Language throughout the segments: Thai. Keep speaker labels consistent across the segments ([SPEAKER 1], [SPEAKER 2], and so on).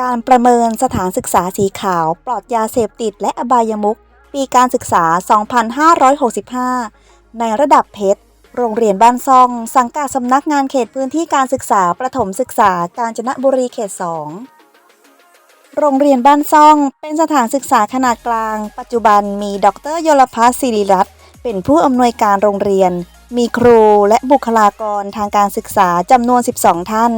[SPEAKER 1] การประเมินสถานศึกษาสีขาว ปลอดยาเสพติดและอบายมุขปีการศึกษา 2565 ในระดับเพชร โรงเรียนบ้านซ่อง สังกัดสำนักงานเขตพื้นที่การศึกษาประถมศึกษากาญจนบุรีเขต 2 โรงเรียนบ้านซ่อง เป็นสถานศึกษาขนาดกลาง ปัจจุบันมีดรยลพัฒน์ศิริรัตน์เป็นผู้อำนวยการโรงเรียน มีครูและบุคลากรทางการศึกษาจำนวน 12 ท่าน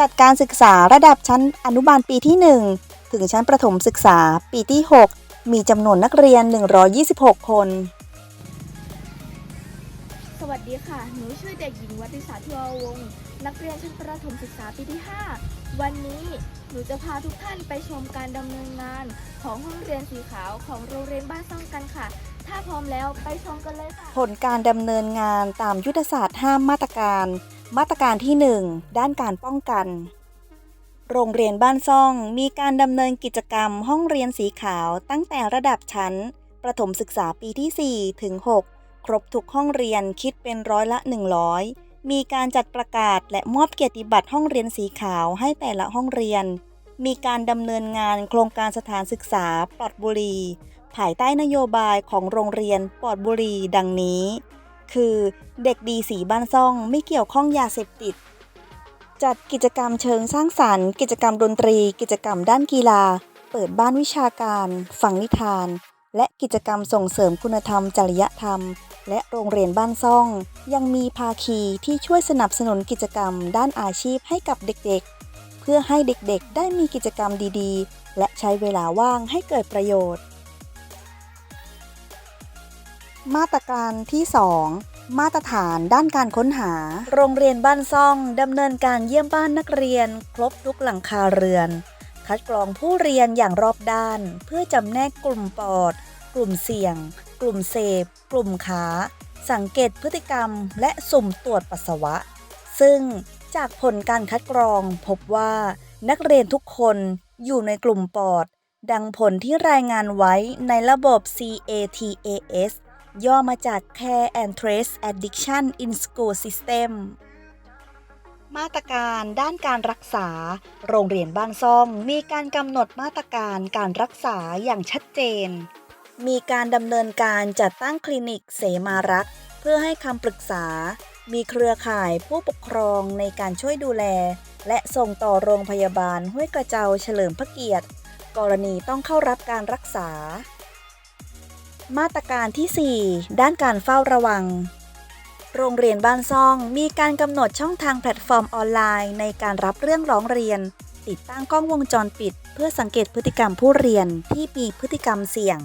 [SPEAKER 1] จัดการศึกษาระดับชั้นอนุบาลปีที่ 1 ถึงชั้นประถมศึกษาปีที่ 6 มีจำนวนนักเรียน 126 คน
[SPEAKER 2] สวัสดีค่ะ หนูชื่อเด็กหญิงวัติสาทิวาวงศ์นักเรียนชั้นประถมศึกษาปีที่ 5 วันนี้หนูจะพาทุกท่านไปชมการดำเนินงานของห้องเรียนสีขาวของโรงเรียนบ้านซ่องกันค่ะ ถ้าพร้อมแล้วไปชมกันเลยค่ะ
[SPEAKER 1] ผลการดำเนินงานตามยุทธศาสตร์5มาตรการ มาตรการที่ 1 ด้านการป้องกัน โรงเรียนบ้านซ่องมีการดำเนินกิจกรรมห้องเรียนสีขาวตั้งแต่ระดับชั้น ประถมศึกษาปีที่ 4 ถึง 6 ครบทุกห้องเรียนคิดเป็นร้อยละ 100 มีการจัดประกาศและมอบเกียรติบัตรห้องเรียนสีขาวให้แต่ละห้องเรียน มีการดำเนินงานโครงการสถานศึกษาปลอดบุหรี่ภายใต้นโยบายของโรงเรียนปลอดบุหรีดังนี้ คือเด็กดีสีบ้านซ่องไม่เกี่ยวข้องยาเสพติด จัดกิจกรรมเชิงสร้างสรรค์ กิจกรรมดนตรี กิจกรรมด้านกีฬา เปิดบ้านวิชาการฟังนิทาน และกิจกรรมส่งเสริมคุณธรรม จริยธรรม และโรงเรียนบ้านซ่อง ยังมีภาคีที่ช่วยสนับสนุนกิจกรรม ด้านอาชีพให้กับเด็กๆ เพื่อให้เด็กๆ ได้มีกิจกรรมดีๆ และใช้เวลาว่างให้เกิดประโยชน์ มาตรการที่ 2 มาตรฐานด้านการค้นหา โรงเรียนบ้านซ่องดำเนินการเยี่ยมบ้านนักเรียน ครบทุกหลังคาเรือน คัดกรองผู้เรียนอย่างรอบด้าน เพื่อจำแนกกลุ่มปอด กลุ่มเสี่ยง กลุ่มเสพ กลุ่มขา สังเกตพฤติกรรม และสุ่มตรวจปัสสาวะ ซึ่งจากผลการคัดกรองพบว่านักเรียนทุกคนอยู่ในกลุ่มปอด ดังผลที่รายงานไว้ในระบบ CATAS ย่อมาจาก Care and Trace Addiction in School System มาตรการด้านการรักษา โรงเรียนบ้านซ่องมีการกำหนดมาตรการการรักษาอย่างชัดเจน มีการดำเนินการจัดตั้งคลินิกเสมารัก เพื่อให้คำปรึกษา มีเครือข่ายผู้ปกครองในการช่วยดูแล และส่งต่อโรงพยาบาลห้วยกระเจ้าเฉลิมพระเกียรติ กรณีต้องเข้ารับการรักษา มาตรการที่ 4 ด้านการเฝ้าระวัง โรงเรียนบ้านซ่องมีการกำหนดช่องทางแพลตฟอร์มออนไลน์ ในการรับเรื่องร้องเรียน ติดตั้งกล้องวงจรปิด เพื่อสังเกตพฤติกรรมผู้เรียนที่มีพฤติกรรมเสี่ยง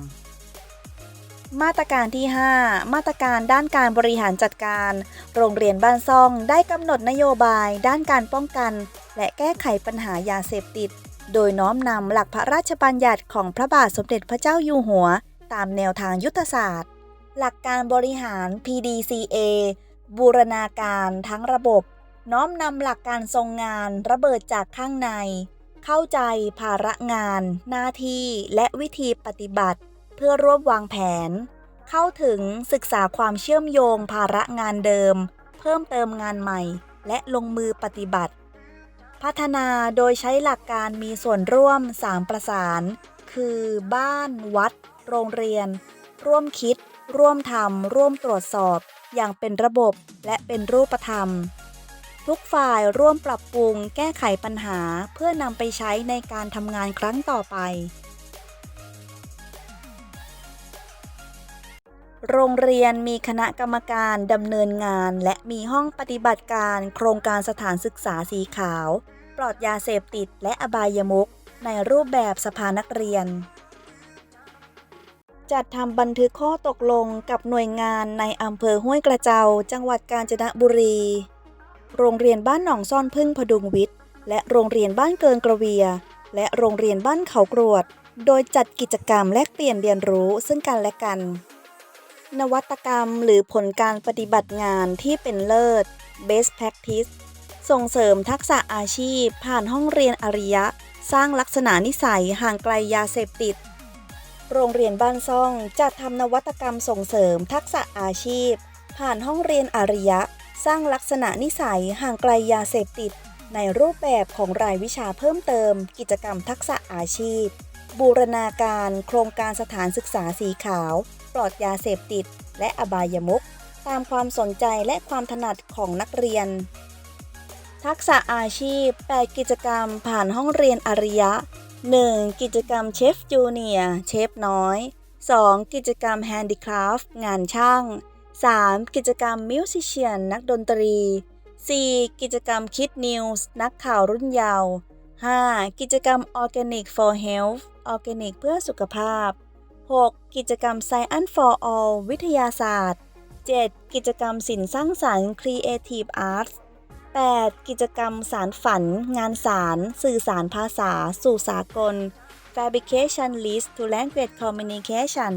[SPEAKER 1] มาตรการที่ 5 มาตรการด้านการบริหารจัดการ โรงเรียนบ้านซ่องได้กำหนดนโยบาย ด้านการป้องกัน และแก้ไขปัญหายาเสพติด โดยน้อมนำหลักพระราชบัญญัติของพระบาทสมเด็จพระเจ้าอยู่หัว ตามแนวทางยุทธศาสตร์ หลักการบริหาร PDCA บูรณาการทั้งระบบ น้อมนำหลักการทรงงานระเบิดจากข้างใน เข้าใจภาระงาน หน้าที่และวิธีปฏิบัติ เพื่อร่วมวางแผน เข้าถึงศึกษาความเชื่อมโยงภาระงานเดิม เพิ่มเติมงานใหม่ และลงมือปฏิบัติ พัฒนาโดยใช้หลักการมีส่วนร่วม3ประสาน คือบ้านวัด โรงเรียน ร่วมคิด ร่วมทำร่วมตรวจสอบ อย่างเป็นระบบและเป็นรูปธรรม ทุกฝ่ายร่วมปรับปรุง แก้ไขปัญหาเพื่อนำไปใช้ในการทำงานครั้งต่อไป โรงเรียนมีคณะกรรมการดำเนินงาน และมีห้องปฏิบัติการ โครงการสถานศึกษาสีขาว ปลอดยาเสพติดและอบายมุขในรูปแบบสภานักเรียน จัดทำบันทึกข้อตกลงกับหน่วยงานในอำเภอห้วยกระเจา จังหวัดกาญจนบุรี โรงเรียนบ้านหนองซ่อนพึ่งพดุงวิทย์ และโรงเรียนบ้านเกินกระเวีย และโรงเรียนบ้านเขากรวด โดยจัดกิจกรรมแลกเปลี่ยนเรียนรู้ซึ่งกันและกัน นวัตกรรมหรือผลการปฏิบัติงานที่เป็นเลิศ Best Practice ส่งเสริมทักษะอาชีพ ผ่านห้องเรียนอริยะ สร้างลักษณะนิสัยห่างไกลยาเสพติด โรงเรียนบ้านซ่องจัดทำนวัตกรรมส่งเสริมทักษะอาชีพ ผ่านห้องเรียนอาริยะ สร้างลักษณะนิสัยห่างไกลยาเสพติด ในรูปแบบของรายวิชาเพิ่มเติม กิจกรรมทักษะอาชีพ บูรณาการโครงการสถานศึกษาสีขาว ปลอดยาเสพติด และอบายมุขตามความสนใจและความถนัดของนักเรียน ทักษะอาชีพ 8 กิจกรรมผ่านห้องเรียนอาริยะ 1. กิจกรรมเชฟจูเนียเชฟน้อย 2. กิจกรรมแฮนดิคราฟต์งานช่าง 3. กิจกรรมมิวสิเชียนนักดนตรี 4. กิจกรรมคิดนิวส์นักข่าวรุ่นเยาว์ 5. กิจกรรม Organic for Health ออร์แกนิกเพื่อสุขภาพ 6. กิจกรรม Science for All วิทยาศาสตร์ 7. กิจกรรมศิลป์สร้างสรรค์ Creative Arts 8. กิจกรรมสารฝัน งานสาร สื่อสารภาษา สู่สากล Fabrication List to Language Communication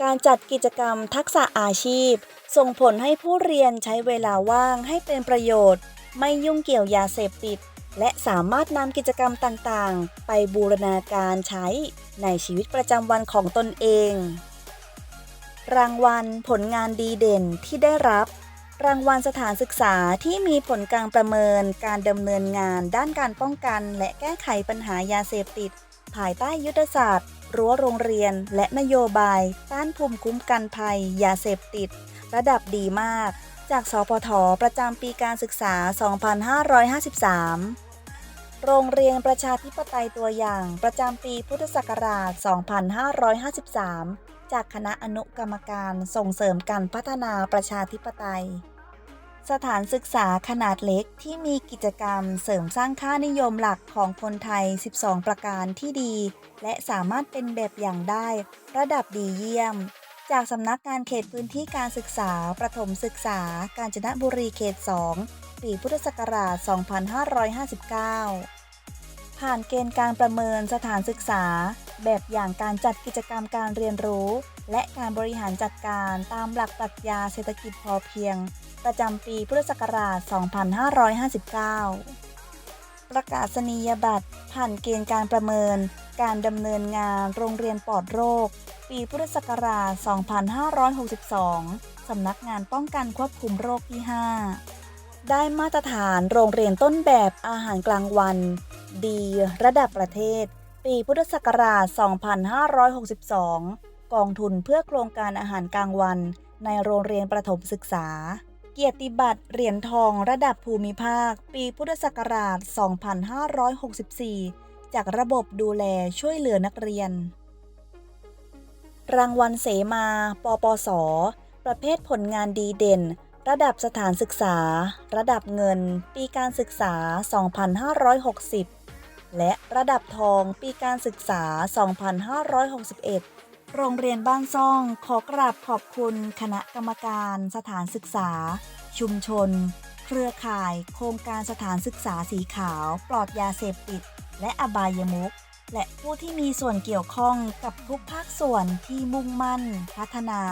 [SPEAKER 1] การจัดกิจกรรมทักษะอาชีพ ส่งผลให้ผู้เรียนใช้เวลาว่างให้เป็นประโยชน์ ไม่ยุ่งเกี่ยวยาเสพติด และสามารถนำกิจกรรมต่างๆ ไปบูรณาการใช้ในชีวิตประจำวันของตนเอง รางวัลผลงานดีเด่นที่ได้รับ รางวัลสถานศึกษาที่มีผลการประเมินการดำเนินงานด้านการป้องกัน และแก้ไขปัญหายาเสพติด ภายใต้ยุทธศาสตร์ รั้วโรงเรียน และนโยบาย ต้านภูมิคุ้มกันภัย ยาเสพติด ระดับดีมาก จากสพทประจำปีการศึกษา 2553 โรงเรียนประชาธิปไตยตัวอย่างประจำปีพุทธศักราช 2553 จากคณะอนุกรรมการส่งเสริมการพัฒนาประชาธิปไตย สถานศึกษาขนาดเล็กที่มีกิจกรรมเสริมสร้างค่านิยมหลักของคนไทย 12 ประการที่ดี และสามารถเป็นแบบอย่างได้ ระดับดีเยี่ยม จากสำนักงานเขตพื้นที่การศึกษา ประถมศึกษา กาญจนบุรีเขต 2 ปีพุทธศักราช 2559 ผ่านเกณฑ์การประเมินสถานศึกษา แบบอย่างการจัดกิจกรรมการเรียนรู้ และการบริหารจัดการตามหลักปรัชญาเศรษฐกิจพอเพียง ประจำปีพุทธศักราช 2559 ประกาศนียบัตร ผ่านเกณฑ์การประเมิน การดำเนินงานโรงเรียนปลอดโรค ปีพุทธศักราช 2562 สำนักงานป้องกันควบคุมโรคที่ 5 ได้มาตรฐานโรงเรียนต้นแบบอาหารกลางวัน ดี ระดับประเทศ ปีพุทธศักราช 2562 กองทุนเพื่อโครงการอาหารกลางวัน ในโรงเรียนประถมศึกษา เกียรติบัตรเหรียญทองระดับภูมิภาค ปีพุทธศักราช 2564 จากระบบดูแลช่วยเหลือนักเรียน รางวัลเสมา ปปส ประเภทผลงานดีเด่น ระดับสถานศึกษา ระดับเงิน ปีการศึกษา 2560 และระดับทองปีการศึกษา 2561 โรงเรียนบ้านซ่องขอกราบขอบคุณคณะกรรมการสถานศึกษา ชุมชน เครือข่าย โครงการสถานศึกษาสีขาว ปลอดยาเสพติด และอบายมุขและผู้ที่มีส่วนเกี่ยวข้องกับทุกภาคส่วนที่มุ่งมั่น พัฒนา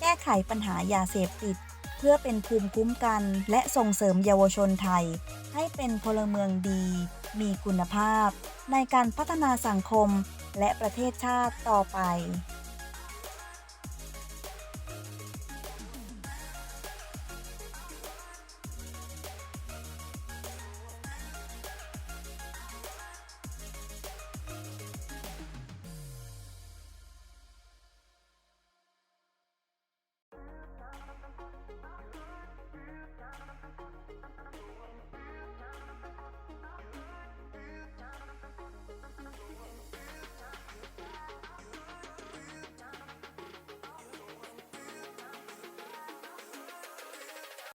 [SPEAKER 1] แก้ไขปัญหายาเสพติด เพื่อเป็นภูมิคุ้มกัน และส่งเสริมเยาวชนไทย ให้เป็นพลเมืองดี มีคุณภาพ ในการพัฒนาสังคมและประเทศชาติต่อไป